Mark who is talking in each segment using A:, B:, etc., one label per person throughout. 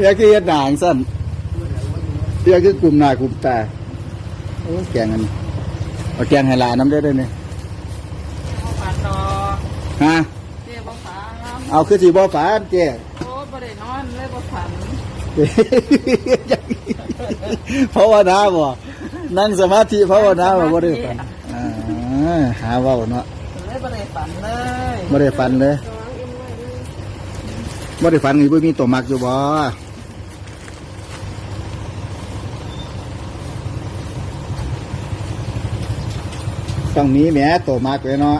A: อยากคือเฮ็ดหนางสั้นอยากคือกลุ่มหน้ากลุ่มตาโอ้ยแกงอันนี้เอาแกงให้หลานน้ำได้ด้วยเนี่ย
B: บ่ฝันดอก
A: ฮะ
B: เจ๊บ่ฝัน
A: เอาคือสีบ่ฝาเจ้
B: โอ้บ่ได้นอนเลยบ่ฝัน
A: ภาวนาบ่นั่งสมาธิภาวนาบ่บ่ได้ฝันอ่าหาเว้าเนาะ
B: เลยบ่ได้ฝันเลย
A: บ่ได้ฝันเลย บ่ได้ฝันนี่บ่มีตัวมักอยู่บ่ต้องมีแหมตัวมักไว้เนาะ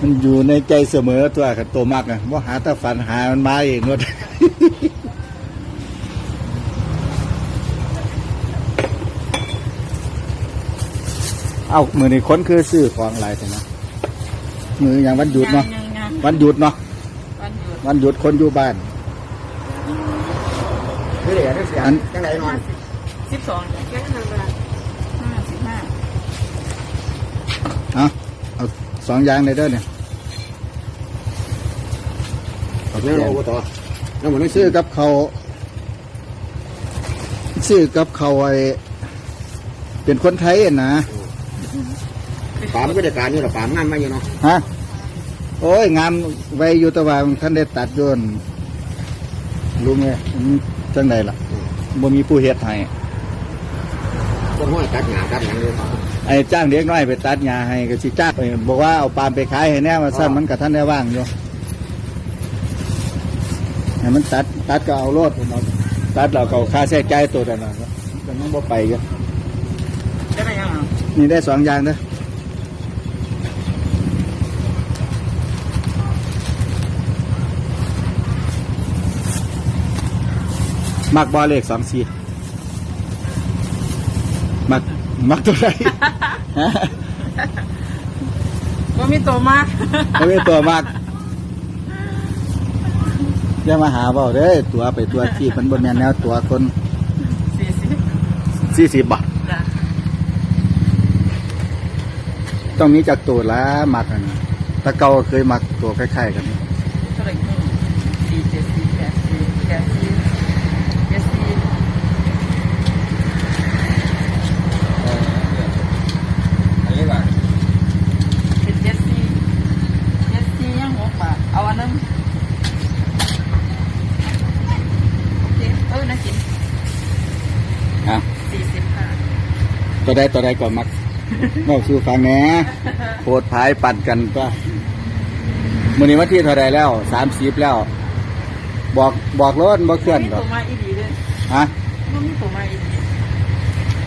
A: มันอยู่ในใจเสมอตัวกับตัวมักอะบ่หาต่ฝันหามันมาเองหมดเอามือในี้นคือซื้อของหลายใช่ไหมมืออย่างวันหยุดเนาะ วันหยุดเนาะ
B: วันหยุด
A: วันหยุดคนอยู่บ้าน
C: นี่เดี๋ยวนี่เสีย
A: อัน
C: จังไหนนอน
B: สิบสองแค่ห้าบาทห้าสิบห้า
A: เอาเอาสองอย่างเลยเด้อเนี่ย
C: เอาเรื่องเราต่อแล้วมันไม่
A: ซื้
C: ซื้
A: อ
C: อ
A: กับเขาวซื้อกับเขาวไอ้เป็นคนไทยอะนะ
C: ปามก็จะการนี่หรอปามงานมาอยู่เนาะ
A: ฮะ โอ้ยงานไว้อยู่แตะวันท่านได้ตัดโยนลุงไงจังไดล่ะบ่มีผู้เฮ็ดให้
C: ต้นห้อยตัดหญ้าตัดหยังเลย
A: ไอ้จ้างเด็กน้อยไปตัดหญ้าให้ก็สิจ้างไปบอกว่าเอาปาล์มไปขายให้แน่มาสั้นมันกับท่านได้ว่างอยู่ให้มันตัดตัดก็เอาโลดเอาตัดเราก็เอาค่าใช้จ่ายตัวแต่ละก็มันบ่ไปก็
B: ได้ไหมยังอะ
A: นี่ได้สองอย่างเด้อ มักบอเลขสองสี่มักมักตัวไหนฮะ
B: ว่ามีตัวมาก
A: ไม่เป็นตัวมากอย่ามาหาเบาเด้อตัวไปตัวที่มันบนแมนแนวตัวคน
B: สี่สิบ
A: สี่สิบบาท
B: จ้ะ
A: ต้องมีจากตัวละมักอันนี้ถ้าเก่าเคยมักตัวคล้ายๆกัน
B: เท่าไหร่นี่สี่เจ็ดสี่แปดสี่แปดสี่เจ็ดสี่
C: อันนี้ว่า
B: เป็นเจ็ดสี่เจ็ดสี่ยังหกบาทเอาอันนั้นโอเคเออน่ากิน
A: อะ
B: สี่สิบห้า
A: ตัว ใดตัวใดก่อนมักเล่าสู่ฟังแหน่โพดพายปั่นกันก็มื่อนี้วันที่เท่าไรแล้วสามสิบแล้ว บอกบอกรถบ่เคลื่อน
B: มี
A: ดอ
B: ตั
A: ก
B: วมาอีดีเลย
A: ฮะ
B: มันมีตัวมาอีดี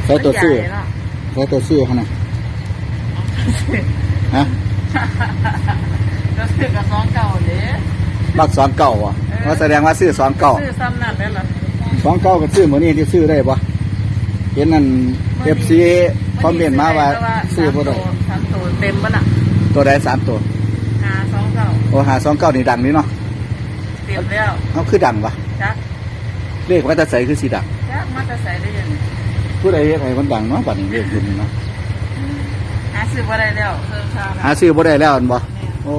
A: ใช้ตัวซื้อ
B: มันใหญ่เนาะ
A: ใช้ตัวซื้อเขานะฮะ
B: ก็ซื้อกับสองเก่าเด้
A: มักสองเก่าอะว่าแสดงว่าซื้อสองเก่า
B: ซื้อซ้ำนั่นได้เหรอ
A: สองเก้าก็ซื้อเหมือนนี้ที่ซื้อได้ปะเห็นนั่น เอฟซีคอมเมนต์มาว่าซื้อบ่ได้
B: สามตัวเต็มปะน่ะ
A: ตัวใดสามตัว
B: หาสองเก่า
A: โอ้หาสองเก้านี่ดังนี่เนาะ
B: เต็มแล้ว
A: เขาคือดังปะ
B: จัก
A: เลขว่าจะใส่คือสีดัง
B: จักมาจะใส่ได้ยังไง
A: ผู้ใดเฮ็ดให้มันดังเนาะบัดนี้เลขอยู่นี่เนาะ
B: หาซื้อบ่ได้แล้วเครื่องข้าวนะ
A: หาซื้อบ่ได้แล้วอันบ่โอ้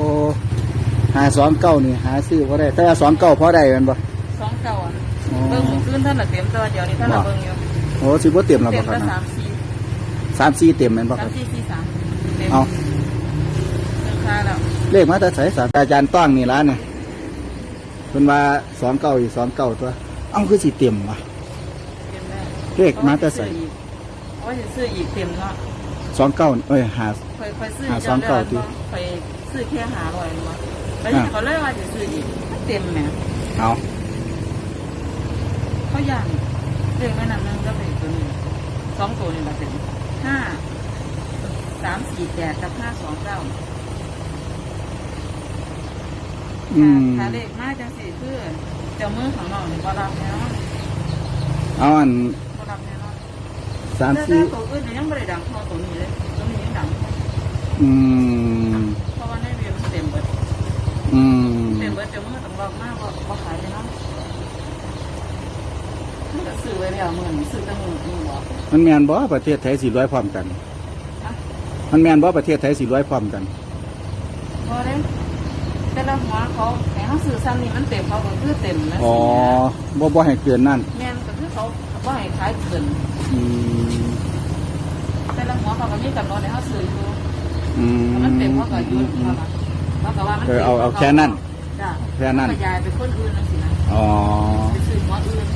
A: หาสองเก้านี่หาซื้อบ่ได้แต่ว่าสองเก้าพอได้แมันบ่
B: สองเก่าอะ
A: อ๋อ
B: เบิ่งหมู่ขึ้นท่านละเต็มตัวเดียวนี่ท่านละเบิ่งอยู่
A: โอ้สิบ่เต็มแล้ว
B: เต็
A: บ่
B: ม
A: ครับ
B: ละ
A: นะ
B: สามสี่
A: สามสี่เต็มแม่นบ่ค
B: สา
A: รั
B: ม
A: บ
B: สี่สี่สามเต็ม
A: เอา
B: เครื่องข้าวแล้ว
A: เลขมาแต่ใส่ศาสตราจารย์ต้องนี่ล่ะนี่เพิ่นว่าสองเก้าอีกสองเก้าตัว เอ้าคือสิเต็มวะ
B: เต็มแล้ว
A: เลขมาแต่ใส่
B: เพราะว่าจะซื้ออีกเต็มเนาะ
A: สองเก้าเอ้ยหา
B: ค่อยค่อยซื้อ
A: หาสองเก่าติ
B: ค่อยซื้อแค่หาร้อยเนาะแล้วนี่เขาเลยว่าจะซื้ออีกมันเต็มแหม
A: เอา
B: เขาย่าง เรียกแม่น้ำนึงก็เป็นตัวนี้สองตัวนี่ละเป็นห้าสามสี่แปดกับห้าสองเก้า
A: อืม
B: ถ้าเลขมาจังสี่คือเจ้ามือของน้องนี่บ่รับแน่นอน
A: เอาอัน
B: บ่รับแน่นอน
A: สาม
B: แต่
A: สี่
B: ตัวอื่นนี่ยังไม่ได้ดังเท่าตัวนี้เลยตัวนี้ยังดัง
A: อืม
B: เพราะว่าในเวียมันเต็มเบิด
A: อืม
B: เต็มเบิดเจ้ามือต้องบอกมากว่าบ่ขายเลยเนาะ มันก็ซื้อไว้แล้วมือนี้ซื้อตั้งมือมือบอก
A: มันแมนบ่ประเทศไทยสี่ร้อยพร้อมกัน มันแมนบ่ประเทศไทยสี่ร้อยพร้อมกัน
B: พอได้แต่แต่ละหัวเขาแต่เขาซื้อซ้ำนี่มันเต็มเขาก็คือเต็มนะ
A: อ๋อบ่บ่ให้เกินนั่น
B: แม่นก็คือเขาบ่ให้ขายเกิน
A: อืม
B: แต่ละหัวเขาก็มีกำหนดให้เขาซื้ออยู่
A: อืม
B: ถ้ามันเต็มเขาก็หยุดเขาก็เขาก็ว่ามัน
A: เอ
B: ต็
A: อ
B: ม
A: เอาเอาแค่นั้น
B: จ้ะ
A: แค่นั้น
B: ขยายไปคนอื่นนั่นสินะ
A: อ๋อ
B: ไปซื้อหัวอื่น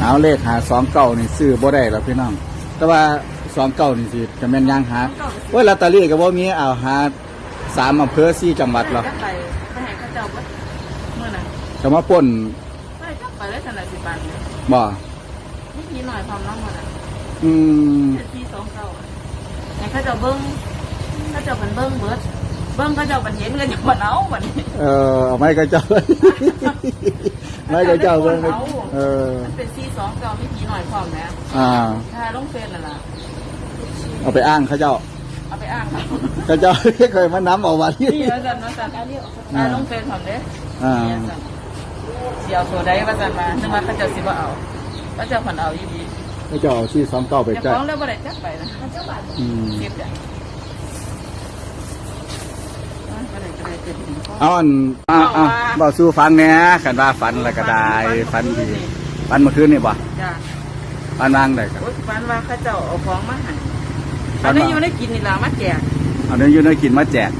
A: เอาเลขหาสองเก้านี่ซื้อบ่ได้แล้วพี่น้อง แต่ว่าสองเก้านี่สิจะแม่นยังหาโอ้ยลอตเตอรี่ก็บ่มีเอาหาสามอำเภอสี่จังหวัดหรอก
B: ไปไปให้เขาเจ้าบ่เมื่อนั้น
A: จะมาปล้น
B: ไปจับไปแล้วขนาดสิบบาทเนี่ย
A: บ่
B: นี่มีหน่อยความน้องมันอะ
A: อืม
B: เจ็ดสี่สองเก้าอะให้เขาเจ้าเบิ้งเขาเจ้าเป็นเบิ้งเบิด เบิ้งเขาเจ้าเป็นเห็นกันอยู่บนเอาบัดนี้
A: เออเอาไม้กระเจ้าไม้กระเจ้าเบิ่งเออ
B: มันเป็นสี่สองเก้าไม่ผีหน่อยความนะ
A: อ่า
B: ถ้าลงเฟซน่ะล่ะ
A: เอาไปอ้างเขาเจ้า
B: เอาไปอ้างเขา
A: เขาเจ้าเคยมาน้ำเอาไว้
B: นี่ว่าสันว่าสันถ้าลงเฟซความเด้
A: อ่า
B: เนี่ยสั่นเสียวตัวใดว่าสันมานึกว่าเขาเจ้าสิบ่เอาเขาเจ้าผ่อนเอายี่ดี
A: เขาเจ้าเอาที่สองเก้าไป
B: จะ
A: จ้ะ
B: ฟ้องแล้วบ่ได้จักไปนะเจ้าบาท
A: อืม
B: เก็บได้บ่ได้ก็ได้ เกิดถึงข้อ
A: เอาอันอ่าอ่าบอกสู้ฟังแหน่ขันว่าฝันแล้วก็ได้ฝันดีฝันเมื่อคืนนี่บ่
B: จ้า
A: ฝันวางได้ครับ
B: โอ้ยฝันว่าเขาเจ้าเอาของมาให้
A: ฝั
B: อั
A: น
B: น
A: ว่า
B: นี้อยู่ได้กินนี่ล่ะมาแจก
A: เอาเนื้อยืนเนื้อกินมาแจก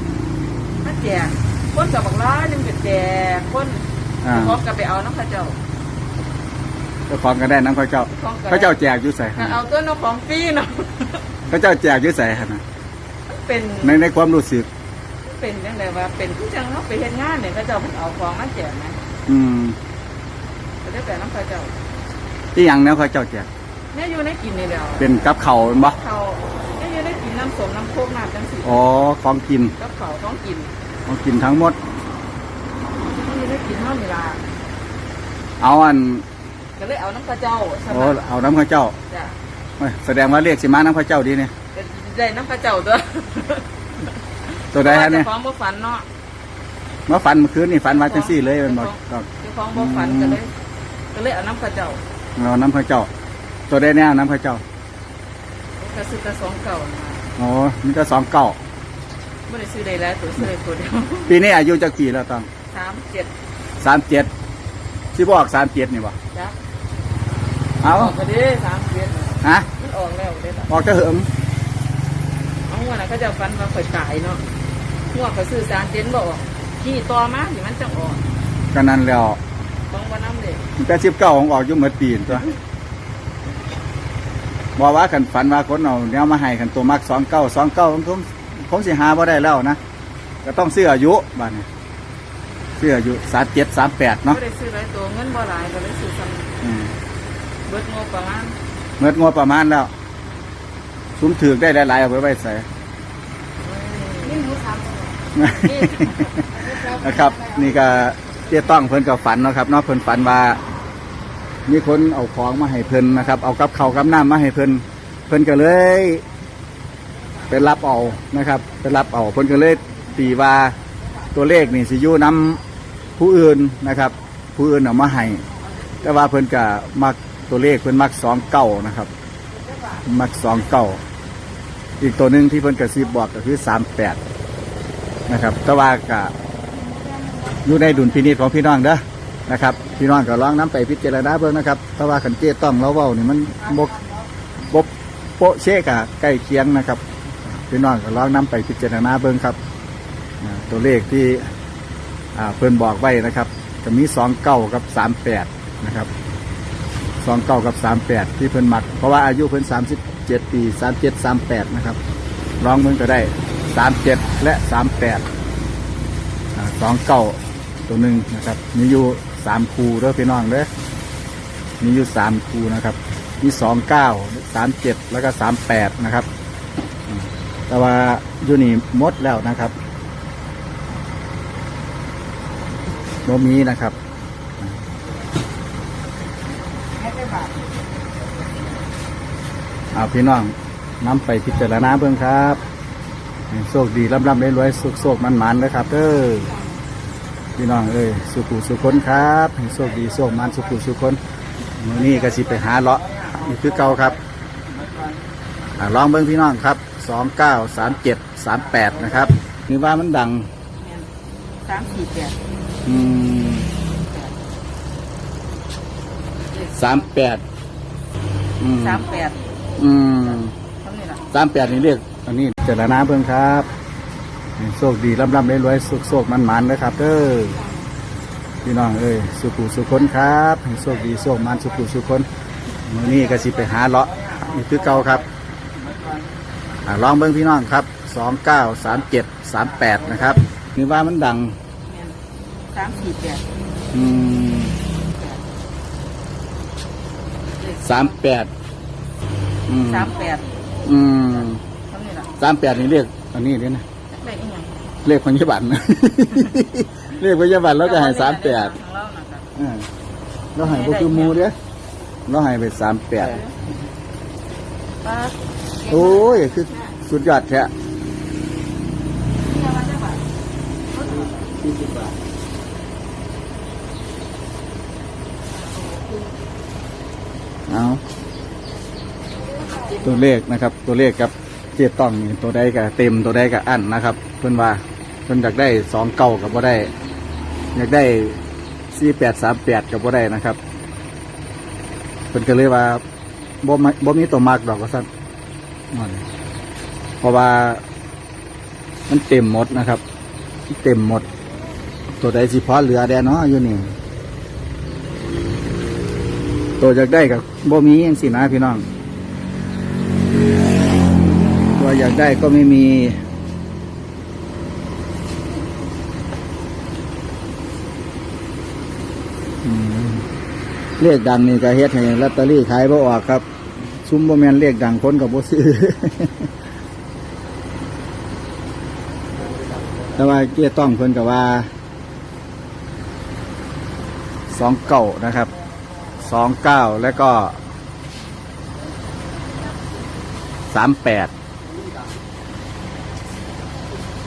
B: มาแจกคนกับบักร้อยนึงก็แจกคน
A: อ่า
B: พร้อมกับไปเอาน้องเขาเจ้า
A: เจ้าของก็ได้น้ำเขาเจ้า
B: ของก็
A: เขาเจ้าแจกอยู่ใส่
B: ก็เอาตัวน้องของฟรีเนาะ
A: เขาเจ้าแจกอยู่ใส่ขนาด
B: เป็น
A: ในในความรู้สึก
B: เป็นจังไดว่าเป็นผู้จังเนาะไปเฮ็ดงานเนี่ยเขาเจ้าเพิ่นเอาของมาแจกนะ
A: อืม
B: ก็ได้แต่น้องเขาเจ้า
A: ที่ยังแนวเขาเจ้าแจก
B: เนี่ยอยู่ในกินนี่แล้ว
A: เป็นกับเขาวแม่นบ่
B: เขาเนี่ยอยู่ได้กินน้ำส้มน้ำโคกน้ำจังซี่
A: อ๋อของกิน
B: กับเขาต้องกิน
A: ของกินทั้งหมด
B: เนี่ยอยู่ได้กินเท่านี้ล่ะ
A: เอาอัน
B: ก็เลยเอาน้ำเขาเจ้าส
A: โอ้
B: มัคร
A: เอาน้ำเขาเจ้า
B: จ้ะ
A: เอ้ยแสดงว่าเรียกสิมาน้ำเขาเจ้าดีเนี่ย
B: ก็ได้น้ำเขาเจ้าตัว
A: ตัวใดฮะเนี่ย
B: จ้าของบ่ฝันเนาะ
A: เมื่อฝันเมื่อคืนนี่ฝันว่าจังซี่เลยแมันบอก
B: เจ้าของบ่ฝันก็เลยก็เลยเอาน้ำเขาเจ้า
A: เอาน้ำเขาเจ้า ตัวใดแน่น้ำเขาเจ้า
B: ก็ซื้อแต่สองเก่านะ
A: อ๋อมันก็สองเก้า
B: ไม่ได้ซื้อได้แล้วตัวซื้อได้ตัวเดียว
A: ปีนี้อายุจักปีแล้วต้อง
B: สามเจ็ด
A: สามเจ็ดที่บอกสามเจ็ดนี่บ่
B: จ้ะ
A: เอา
B: ออกก็ได้สามเจ็ด
A: ฮะ
B: มันออกแล้วได้ละ
A: ออกจะเหิม
B: เอาหัวน่ะเขาจะฟันมาข่อยตายเนาะ หัวเขาซื้อสามเจ็ดบอกขี่ต่อมาที่มันจะออก
A: กันนั้นแล้ว
B: ต้องว่าน้ำเด็ก
A: มันแต่สิบเก้าของออกอยู่เหมือนปีนตัวบอกว่ากันฝันว่าคนเอาแนวมาให้กันตัวมักสองเก้าสองเก้าคงคงสิหาบ่ได้แล้วนะก็ต้องซื้ออายุบ้านนี้ซื้ออายุสามเจ็ดสามแปดเนาะ
B: ไม่ได้ซื้อหลายตัวเงินบ่หลายก็เลยซื้อซ้
A: อืมำ
B: เบิดงบประมาณ
A: เมื่องบประมาณแล้วซุ้มถือได้หลายๆเอาไว้ไว้ใส่
B: นี่หนูสามตัว นะ
A: ครับ นี่ก็เตี้ยต้องเพิ่นกับฝันเนาะครับเนาะเพิ่นฝันว่ามีคนเอาของมาให้เพิ่นนะครับ เอากับเขาวกับน้ำมาให้เพิ่นเพิ่นก็เลยไปรับเอานะครับไปรับเอาเพิ่นก็เลยตีว่าตัวเลขนี่สิอยู่นํผู้อื่นนะครับ ผู้อื่นเอามาให้แต่ว่าเพิ่นก็มักตัวเลขเพิ่นมักสองเก้านะครับ มักสองเก้าอีกตัวหนึ่งที่เพิ่นกระซิบบอกก็คือสามแปด นะครับ แต่ว่าก็อยู่ในดุลพินิจของพี่น้องเด้อนะครับ พี่น้องก็ลองน้ำไปพิจารณาเบิ่งนะครับ แต่ว่าขันเจต้องเราเว้านี่มันบกบกโปะเชกะใกล้เคียงนะครับ พี่น้องก็ลองน้ำไปพิจารณาเบิ่งครับตัวเลขที่เพิ่อนบอกไว้นะครับก็มีสองเก้ากับสามแปดนะครับสองเก้ากับสามแปดที่เพิ่อนมัก เพราะว่าอายุเพิ่อนสามสิบเจ็ดปีสามเจ็ดสามแปดนะครับลองมึงก็ได้ สามเจ็ดและสามแปดสองเก้าตัวหนึ่งนะครับ มีอยู่สามคูเด้อพี่น้องเด้อมีอยู่สามคูนะครับ มีสองเก้าสามเจ็ดแล้วก็สามแปดนะครับ แต่ว่าอยู่นี่มดแล้วนะครับโมมีนะครับเอาพี่น้องน้ำไปพิจารณาเบิ่งครับ โชคดีร่ำร่ำรวยรวยสุขโชคมันมันนะครับเด้อพี่น้องเอ้ยสุขุสุขคนครับให้โชคดีโชคมันสุขุสุขคนมื้อนี้ก็สิไปหาเลาะนี่คือเก่าครับอ่าลองเบิ่งพี่น้องครับสองเก้าสามเจ็ดสามแปดนะครับนี่ว่ามันดัง
B: แม่นสามสี่แปด
A: อืมสามแปดอืม
B: สามแปด
A: อืม
B: เท่านี้ล่ะ
A: สามแปดนี่เรียก อันนี้เจรนาเพิ่งครับให้โชคดีร่ำร่ำรวยๆสุขโชคมันมันๆนะครับเด้อพี่น้องเอ้ยสุขุสุขคนครับให้โชคดีโชคมันสุขุสุขคนมือนี้ก็สิไปหาเลาะนี่คือเก่าครับอ่าลองเบิ้งพี่น้องครับสองเก้าสามเจ็ดสามแปดนะครับนี่ว่ามันดัง
B: แม่นสามสี่แปด
A: อืมสามแปดอืม
B: สามแปด
A: อืม
B: เท่านี้ล่ะ
A: สามแปดนี่เรียกอันนี้ด้วยนะ
B: เลขอีหยัง
A: เลขพยาบาลเลขพยาบาลเราจะให้สามแปด
B: ของเรานะครับ
A: เราให้พวกคือหมูเด้อเราให้ไปสามแปด
B: ป้า
A: โอ้ยคือสุดยอดแท้เอาตัวเลขนะครับ ตัวเลขกับเจต้องนี่ตัวใดกับเต็มตัวใดกับอันนะครับ เพิ่อนว่าเพิ่อนอยากได้สองเก้ากับบ่ได้ อยากได้สี่แปดสามแปดกับบ่ได้นะครับ เพิ่อนก็เลยว่าบ่มบ่มีตัวมากดอกว่าซั่นนั่นเพราะว่ามันเต็มหมดนะครับ เต็มหมด ตัวใดสิพอเหลือแดเนาะอยู่นี่ตัวอยากได้กับบ่มีจังสินะพี่น้อง ตัวอยากได้ก็ไม่มีอืมเลขดังนี่ก็เฮ็ดให้ลอตเตอรี่ขายบ่ออกครับ ซุ้มบ่แมนเลขดังคนก็บ่ซื้อแต่ว่าเกียต้องเพิ่นก็ว่าสองเก้านะครับสองเก้าแล้วก็สามแปด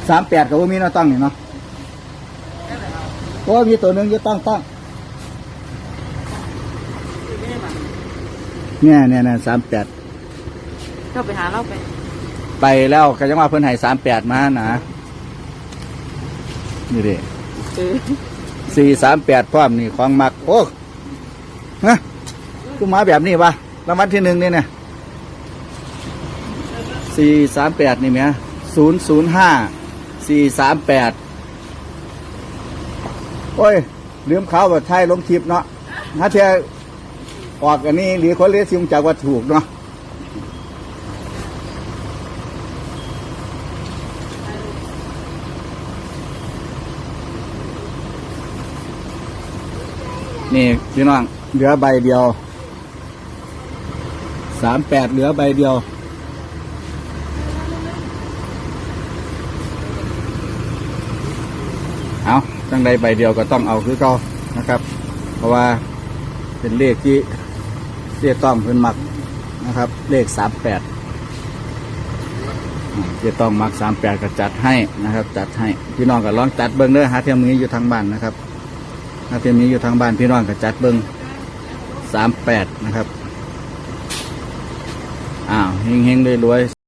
A: สามแปดก็บ่มีเนาะต้องนี่เนาะโอ้มีตัวหนึ่งอยู่ต้องต้องเนี่ยเนี่ยเนี่ยสามแปด
B: ก็ไปหาเราไป
A: ไปแล้วก็ยังว่าเพิ่นให้สามแปดมานะนี่ดิ
B: เออ
A: สี่สามแปดพร้อมนี่ของมัก โอ้ฮะกูมาแบบนี้วะรางวัลที่หนึ่งนี่เนี่ยสี่สามแปดนี่เมียศูนย์ศูนย์ห้า สี่สามแปดโอ้ย ลืมเขาแบบไทยลงคลิปเนาะถ้าเทียออกอันนี้หรือคนเรียซิงจากว่าถูกเนาะนี่พี่น้องเหลือใบเดียวสามแปดเหลือใบเดียว เอาจังใดใบเดียวก็ต้องเอาคือเก่านะครับ เพราะว่าเป็นเลขที่เรียกต้องเพิ่นมักนะครับ เลขสามแปดเรียกต้องมักสามแปดก็จัดให้นะครับ จัดให้พี่น้องก็ลองจัดเบิ้งเด้อหาเทียมมืออยู่ทางบ้านนะครับถ้าเตรียมนี้อยู่ทางบ้านพี่น้องก็จัดเบิ้งสามแปดนะครับอ้าวเฮงเฮงๆรวยๆ